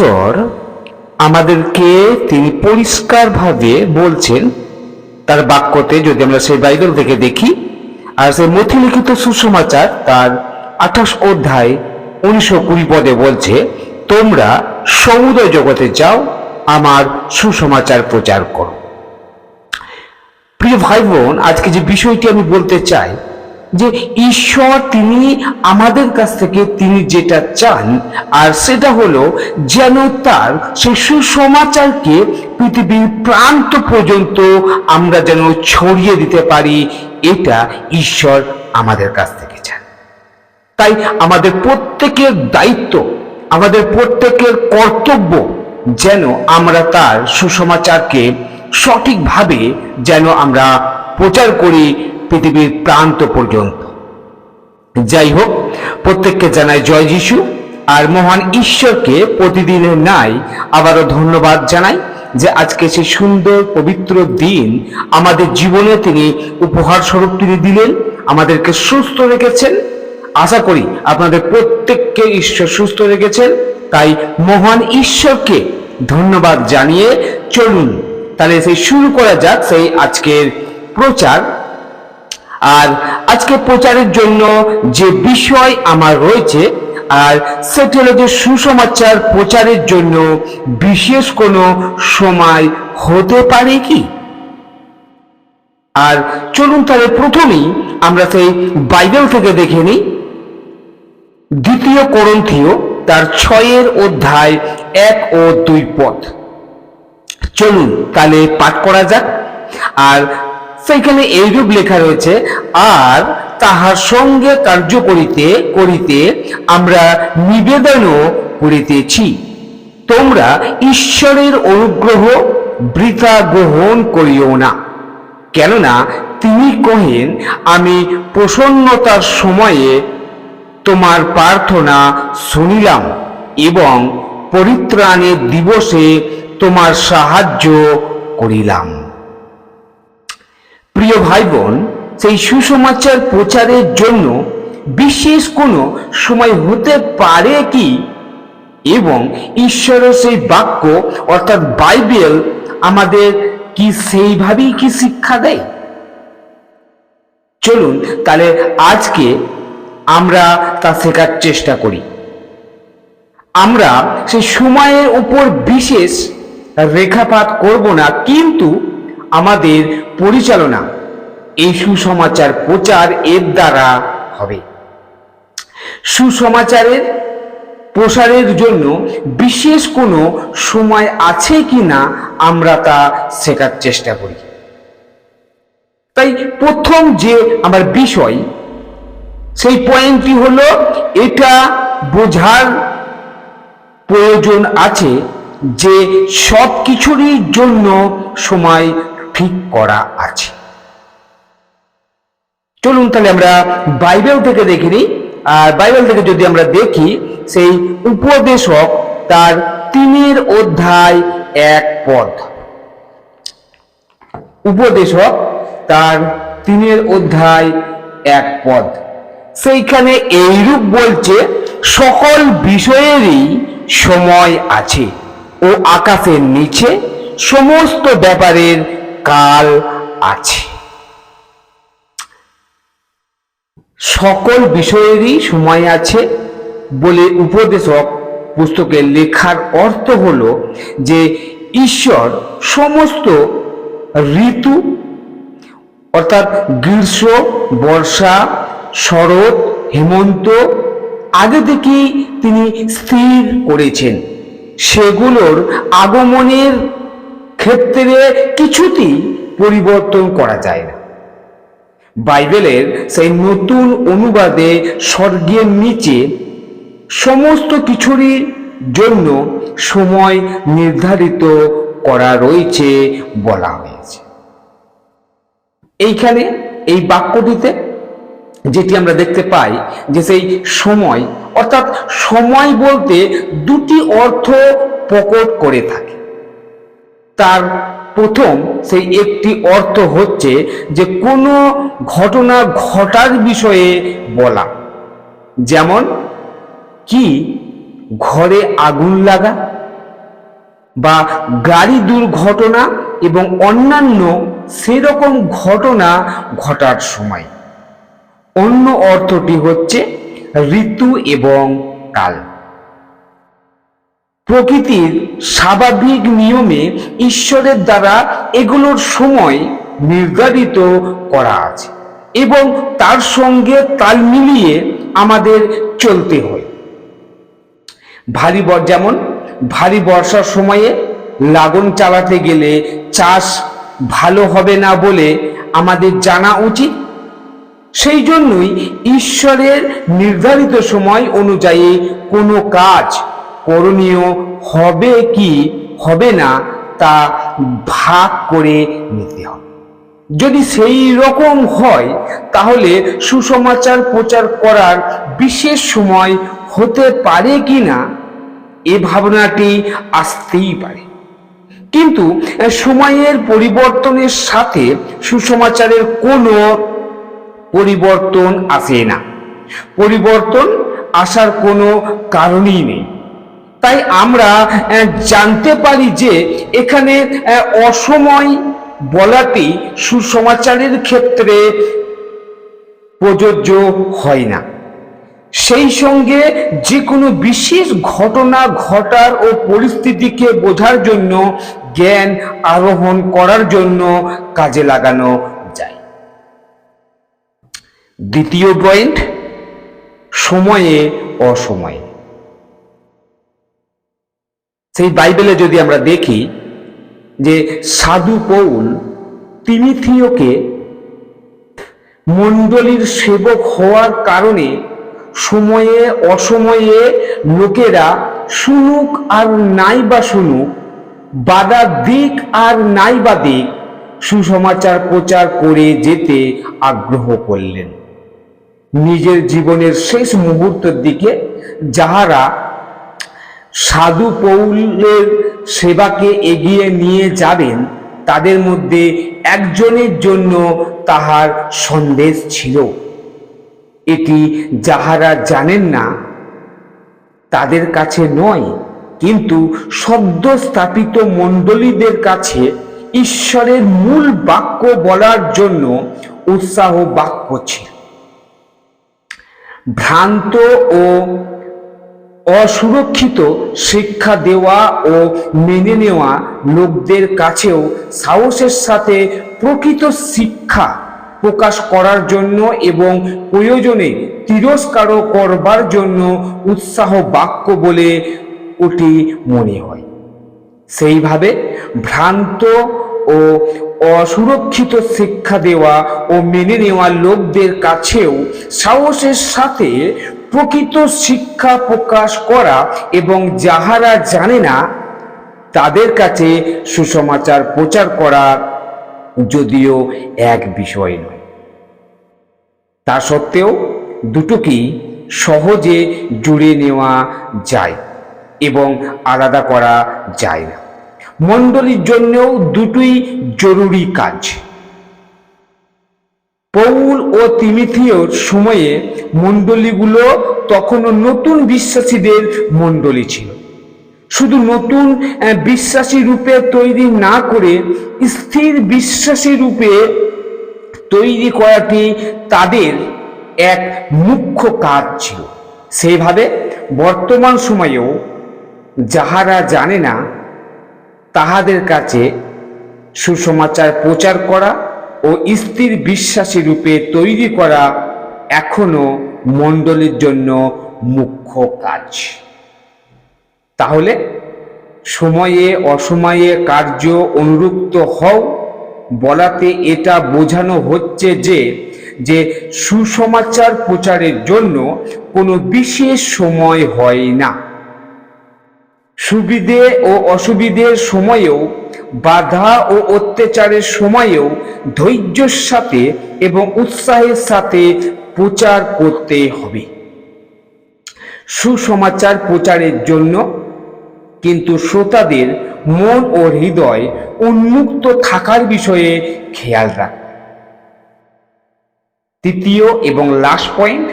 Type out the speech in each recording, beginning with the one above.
ঈশ্বর আমাদেরকে তিনি পরিষ্কারভাবে বলছেন, তার বাক্যতে যদি আমরা সেই বাইবেল থেকে দেখি, আর সেই মথিলিখিত সুসমাচার তার আঠাশ অধ্যায় উনিশশো কুড়ি পদে বলছে, তোমরা সমুদয় জগতে যাও, আমার সুসমাচার প্রচার করো। প্রিয় ভাই বোন, আজকে যে বিষয়টি আমি বলতে চাই যে ঈশ্বর তিনি আমাদের কাছ থেকে তিনি যেটা চান, আর সেটা হলো যেন তার সেই সুসমাচারকে পৃথিবীর প্রান্ত পর্যন্ত আমরা যেন ছড়িয়ে দিতে পারি, এটা ঈশ্বর আমাদের কাছ থেকে চান। তাই আমাদের প্রত্যেকের দায়িত্ব, আমাদের প্রত্যেকের কর্তব্য যেন আমরা তার সুসমাচারকে সঠিকভাবে যেন আমরা প্রচার করি পৃথিবীর প্রান্ত পর্যন্ত। যাই হোক প্রত্যেককে জানাই জয় যিশু, আর মহান ঈশ্বরকে প্রতিদিনের নাই আবারও ধন্যবাদ জানাই যে আজকে সেই সুন্দর, পবিত্র দিন আমাদের জীবনে তিনি উপহার স্বরূপ তিনি দিলেন, আমাদেরকে সুস্থ রেখেছেন। আশা করি আপনাদের প্রত্যেককে ঈশ্বর সুস্থ রেখেছেন, তাই মহান ঈশ্বরকে ধন্যবাদ জানিয়ে চলুন। তাহলে সেই শুরু করা যাক সেই আজকের প্রচার। আর আজকে প্রচারের জন্য যে বিষয় আমার রয়েছে, আর সেটি হলো যে সুসমাচার প্রচারের জন্য বিশেষ কোনো সময় হতে পারে কি? আর চলুন তাহলে প্রথমেই আমরা সেই বাইবেল থেকে দেখে নিই। দ্বিতীয় করন্থীয়, তার ছয়ের অধ্যায় এক ও দুই পথ। চলুন তাহলে পাঠ করা যাক। আর সেখানে এইরূপ লেখা রয়েছে, আর তাহার সঙ্গে কার্য করিতে করিতে আমরা নিবেদনও করিতেছি। তোমরা ঈশ্বরের অনুগ্রহ বৃথা গ্রহণ করিও না। কেননা তিনি কহেন, আমি প্রসন্নতার সময়ে তোমার প্রার্থনা শুনিলাম এবং পরিত্রাণের দিবসে তোমার সাহায্য করিলাম। প্রিয় ভাই বোন সেই সুসমাচার প্রচারের জন্য বিশেষ কোনো সময় হতে পারে কি? এবং ঈশ্বরের সেই বাক্য, অর্থাৎ বাইবেল, আমাদের কি সেইভাবেই কি শিক্ষা দেয়? চলুন তাহলে আজকে আমরা তা শেখার চেষ্টা করি। আমরা সেই সময়ের উপর বিশেষ রেখাপাত করব না, কিন্তু আমাদের পরিচালনা। এই সুসমাচার প্রচার এর দ্বারা হবে। সুসমাচারের প্রসারের জন্য বিশেষ কোনো সময় আছে কি না আমরা তা শেখার চেষ্টা করি। তাই প্রথম যে আমার বিষয়, সেই পয়েন্টটি হলো, এটা বোঝার প্রয়োজন আছে যে সব কিছুরই জন্য সময় ঠিক করা আছে। চলুন তাহলে আমরা বাইবেল থেকে দেখে নিই। আর বাইবেল থেকে যদি আমরা দেখি, সেই উপদেশক তার তিনের অধ্যায় এক পদ। উপদেশক তার তিনের অধ্যায় এক পদ। সেইখানে এইরূপ বলছে, সকল বিষয়েরই সময় আছে ও আকাশের নিচে সমস্ত ব্যাপারের কাল আছে। সকল বিষয়েরই সময় আছে বলে উপদেশক পুস্তকের লেখার অর্থ হলো যে ঈশ্বর সমস্ত ঋতু, অর্থাৎ গ্রীষ্ম, বর্ষা, শরৎ, হেমন্ত আগে থেকেই তিনি স্থির করেছেন। সেগুলোর আগমনের ক্ষেত্রে কিছুতেই পরিবর্তন করা যায় না। বাইবেলের সেই নতুন অনুবাদে স্বর্গের নিচে সমস্ত কিছুরই জন্য সময় নির্ধারিত করা রয়েছে বলা হয়েছে। এইখানে এই বাক্যটিতে যেটি আমরা দেখতে পাই যে সেই সময় অর্থাৎ সময় বলতে দুটি অর্থ প্রকট করে থাকে। তার প্রথম সেই একটি অর্থ হচ্ছে যে কোনো ঘটনা ঘটার বিষয়ে বলা। যেমন, কি ঘরে আগুন লাগা বা গাড়ি দুর্ঘটনা এবং অন্যান্য সেরকম ঘটনা ঘটার সময়। অন্য অর্থটি হচ্ছে ঋতু এবং কাল। প্রকৃতির স্বাভাবিক নিয়মে ঈশ্বরের দ্বারা এগুলোর সময় নির্ধারিত করা আছে এবং তার সঙ্গে তাল মিলিয়ে আমাদের চলতে হয়। ভারী বর যেমন, ভারী বর্ষার সময়ে লাগন চালাতে গেলে চাষ ভালো হবে না বলে আমাদের জানা উচিত। সেই জন্যই ঈশ্বরের নির্ধারিত সময় অনুযায়ী কোনো কাজ করণীয় হবে কি, হবে না, তা ভাগ করে নিতে হবে। যদি সেই রকম হয়, তাহলে সুসমাচার প্রচার করার বিশেষ সময় হতে পারে কি না, এ ভাবনাটি আসতেই পারে। কিন্তু সময়ের পরিবর্তনের সাথে সুসমাচারের কোনো পরিবর্তন আসে না। পরিবর্তন আসার কোনো কারণই নেই। তাই আমরা জানতে পারি যে এখানে অসময় বলাটি সুসমাচারের ক্ষেত্রে প্রযোজ্য হয় না। সেই সঙ্গে যে কোনো বিশেষ ঘটনা ঘটার ও পরিস্থিতিকে বোঝার জন্য, জ্ঞান আরোহণ করার জন্য কাজে লাগানো যায়। দ্বিতীয় পয়েন্ট, সময়ে অসময়ে। সেই বাইবেলে যদি আমরা দেখি যে সাধু পৌল তিমিথিওকে মণ্ডলীর সেবক হওয়ার কারণে সময়ে অসময়ে লোকেরা শুনুক আর নাই বা শুনুক, বাধা দিক আর নাই বা দিক সুসমাচার প্রচার করে যেতে আগ্রহ করলেন। নিজের জীবনের শেষ মুহূর্তের দিকে যাহারা সাধু পৌলের সেবাকে এগিয়ে নিয়ে যাবেন, তাদের মধ্যে একজনের জন্য তাহার সন্দেশ ছিল। এটি যাহারা জানেন না, তাদের কাছে নয়, কিন্তু শব্দ স্থাপিত মণ্ডলীদের কাছে ঈশ্বরের মূল বাক্য বলার জন্য উৎসাহ বাক্য ছিল। ভ্রান্ত ও অসুরক্ষিত শিক্ষা দেওয়া ও মেনে নেওয়া লোকদের কাছেও সাহসের সাথে প্রকৃত শিক্ষা প্রকাশ করার জন্য এবং প্রয়োজনে তিরস্কারও করবার জন্য উৎসাহ বাক্য বলে ওটি মনে হয়। সেইভাবে ভ্রান্ত ও অসুরক্ষিত শিক্ষা দেওয়া ও মেনে নেওয়া লোকদের কাছেও সাহসের সাথে প্রকৃত শিক্ষা প্রকাশ করা এবং যাহারা জানে না, তাদের কাছে সুসমাচার প্রচার করা যদিও এক বিষয় নয়। তা সত্ত্বেও দুটোকেই সহজে জুড়ে নেওয়া যায় এবং আলাদা করা যায় না। মণ্ডলীর জন্যও দুটোই জরুরি কাজ। পৌল ও তিমিথিওর সময়ে মণ্ডলীগুলো তখনও নতুন বিশ্বাসীদের মণ্ডলী ছিল। শুধু নতুন বিশ্বাসী রূপে তৈরি না করে স্থির বিশ্বাসী রূপে তৈরি করাটি তাদের এক মুখ্য কাজ ছিল। সেইভাবে বর্তমান সময়েও যাহারা জানে না, তাহাদের কাছে সুসমাচার প্রচার করা ও স্থির বিশ্বাসী রূপে তৈরি করা এখনও মণ্ডলীর জন্য মুখ্য কাজ। তাহলে সময়ে অসময়ে কার্য অনুরুক্ত হও, বলাতে এটা বোঝানো হচ্ছে যে যে সুসমাচার প্রচারের জন্য কোনো বিশেষ সময় হয় না। সুবিধে ও অসুবিধের সময়েও, বাধা ও অত্যাচারের সময়েও ধৈর্যের সাথে এবং উৎসাহের সাথে প্রচার করতে হবে। সুসমাচার প্রচারের জন্য কিন্তু শ্রোতাদের মন ও হৃদয় উন্মুক্ত থাকার বিষয়ে খেয়াল রাখ। তৃতীয় এবং লাস্ট পয়েন্ট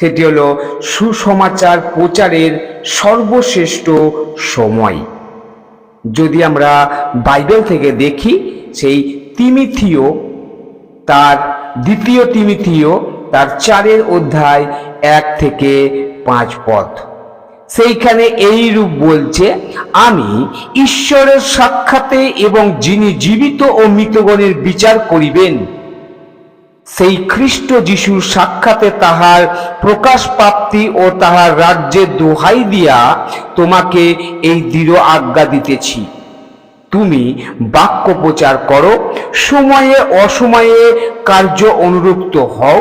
সেটি হলো সুসমাচার প্রচারের সর্বশ্রেষ্ঠ সময়। যদি আমরা বাইবেল থেকে দেখি, সেই তিমিথিও, তার দ্বিতীয় তিমিথিও, তার চারের অধ্যায় এক থেকে পাঁচ পদ সেইখানে এই রূপ বলছে, আমি ঈশ্বরের সাক্ষাতে এবং যিনি জীবিত ও মৃতগণের বিচার করিবেন সেই খ্রিস্ট যিশুর সাক্ষাতে তাহার প্রকাশ প্রাপ্তি ও তাহার রাজ্যের দোহাই দিয়া তোমাকে এই দৃঢ় আজ্ঞা দিতেছি। তুমি বাক্য প্রচার করো, সময়ে অসময়ে কার্য অনুরুক্ত হও,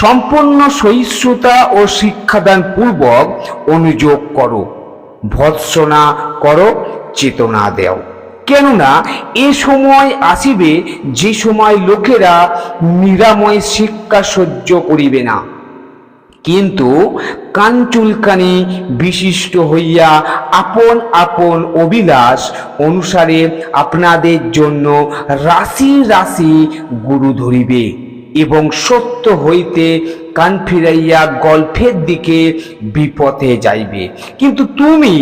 সম্পূর্ণ সহিষ্ণুতা ও শিক্ষাদান পূর্বক অনুযোগ করো, ভৎসনা করো, চেতনা দেও। কেননা এ সময় আসিবে যে সময় লোকেরা নিরাময় শিক্ষা সহ্য করিবে না। কিন্তু কাঞ্চুলকানি বিশিষ্ট হইয়া আপন আপন অভিলাষ অনুসারে আপনাদের জন্য রাশি রাশি গুরু ধরিবে এবং সত্য হইতে কান ফিরাইয়া গল্পের দিকে বিপথে যাইবে। কিন্তু তুমি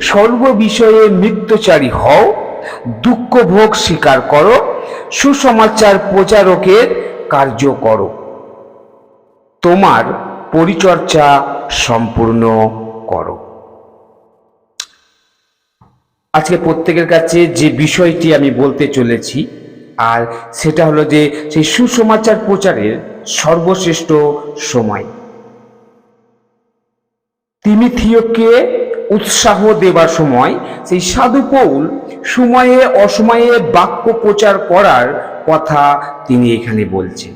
সর্ববিষয়ে মৃত্যুচারী হও। দুঃখ ভোগ স্বীকার করো, সুসমাচার প্রচারকের কার্য করো। তোমার পরিচর্যা সম্পূর্ণ করো। আজকে প্রত্যেকের কাছে যে বিষয়টি আমি বলতে চলেছি, আর সেটা হলো যে সেই সুসমাচার প্রচারের সর্বশ্রেষ্ঠ সময়। তিমিথিওকে উৎসাহ দেবার সময়, সেই সাধু পৌল সময়ে অসময়ে বাক্য প্রচার করার কথা তিনি এখানে বলছেন।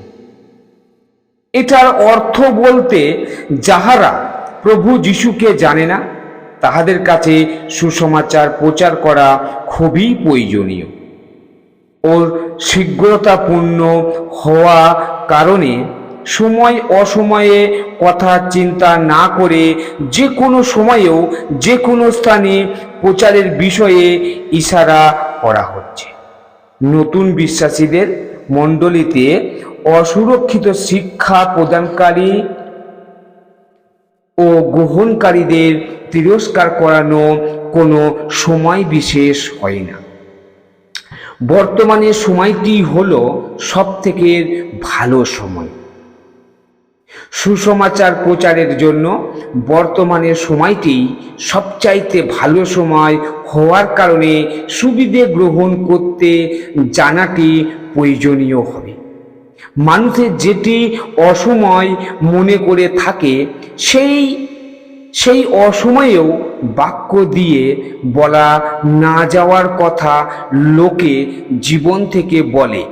এটার অর্থ বলতে যাহারা প্রভু যিশুকে জানে না, তাহাদের কাছে সুসমাচার প্রচার করা খুবই প্রয়োজনীয়। ও শীঘ্রতাপূর্ণ হওয়া কারণে সময় অসময়ে কথা চিন্তা না করে যে কোনো সময়েও যে কোনো স্থানে প্রচারের বিষয়ে ইশারা করা হচ্ছে। নতুন বিশ্বাসীদের মণ্ডলীতে অসুরক্ষিত শিক্ষা প্রদানকারী ও গ্রহণকারীদের তিরস্কার করানো কোনো সময় বিশেষ হয় না। বর্তমানে সময়টি হলো সব থেকে ভালো সময়। সুসমাচার প্রচারের জন্য বর্তমানে সময়টি সবচাইতে ভালো সময় হওয়ার কারণে সুবিধে গ্রহণ করতে জানাটি প্রয়োজনীয় হবে। মানুষের যেটি অসময় মনে করে থাকে, সেই সেই অসময়েও বাক্য দিয়ে বলা না যাওয়ার কথা লোকে জীবন থেকে বলে,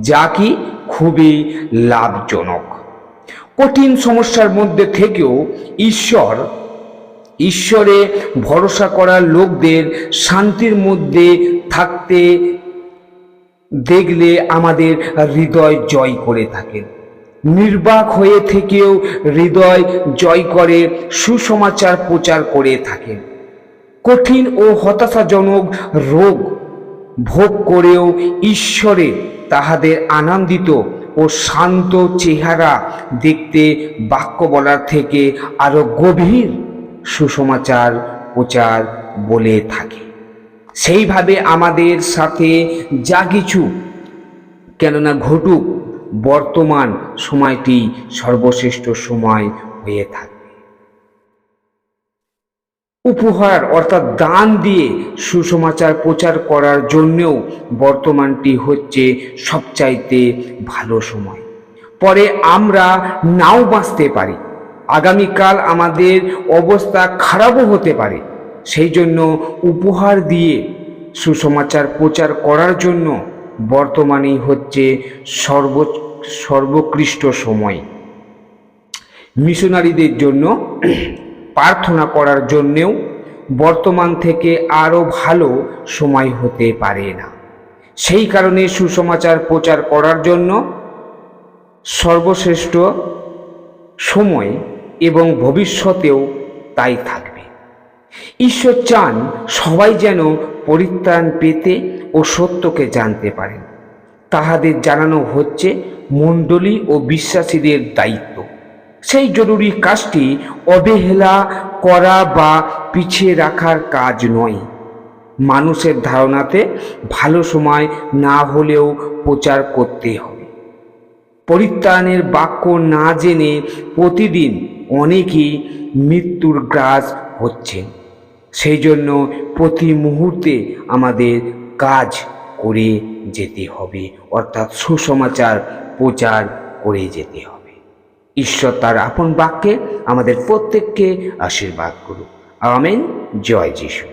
যা কি খুবই লাভজনক। সমস্যার মধ্যে থেকেও ঈশ্বর, ঈশ্বরে ভরসা করা লোকদের শান্তির মধ্যে থাকতে দেখলে আমাদের হৃদয় জয় করে থাকেন নির্বাক হয়ে থেকেও হৃদয় জয় করে, সুসমাচার প্রচার করে থাকেন কঠিন ও হতাশাজনক রোগ ভোগ করেও ঈশ্বরে তাহাদের আনন্দিত ও শান্ত চেহারা দেখতে বাক্য বলার থেকে আরও গভীর সুসমাচার প্রচার বলে থাকে। সেইভাবে আমাদের সাথে যা কিছু, কেননা ঘটুক, বর্তমান সময়টি সর্বশ্রেষ্ঠ সময় হয়ে থাকবে উপহার অর্থাৎ দান দিয়ে সুসমাচার প্রচার করার জন্যও বর্তমানটি হচ্ছে সবচাইতে ভালো সময়। পরে আমরা নাও বাঁচতে পারি। আগামীকাল আমাদের অবস্থা খারাপও হতে পারে। সেই জন্য উপহার দিয়ে সুসমাচার প্রচার করার জন্য বর্তমানেই হচ্ছে সর্ব, সর্বোৎকৃষ্ট সময়। মিশনারিদের জন্য প্রার্থনা করার জন্যেও বর্তমান থেকে আরও ভালো সময় হতে পারে না। সেই কারণে সুসমাচার প্রচার করার জন্য সর্বশ্রেষ্ঠ সময় এবং ভবিষ্যতেও তাই থাকবে। ঈশ্বর চান সবাই যেন পরিত্রাণ পেতে ও সত্যকে জানতে পারেন। তাহাদের জানানো হচ্ছে মণ্ডলী ও বিশ্বাসীদের দায়িত্ব। সেই জরুরি কাজটি অবহেলা করা বা পিছিয়ে রাখার কাজ নয়। মানুষের ধারণাতে ভালো সময় না হলেও প্রচার করতে হবে। পরিত্রাণের বাক্য না জেনে প্রতিদিন অনেকেই মৃত্যুর গ্রাস হচ্ছে। সেই জন্য প্রতি মুহূর্তে আমাদের কাজ করে যেতে হবে, অর্থাৎ সুসমাচার প্রচার করে যেতে হবে। ঈশ্বর তার আপন বাক্যে আমাদের প্রত্যেককে আশীর্বাদ করুক। আমেন। জয় যিশু।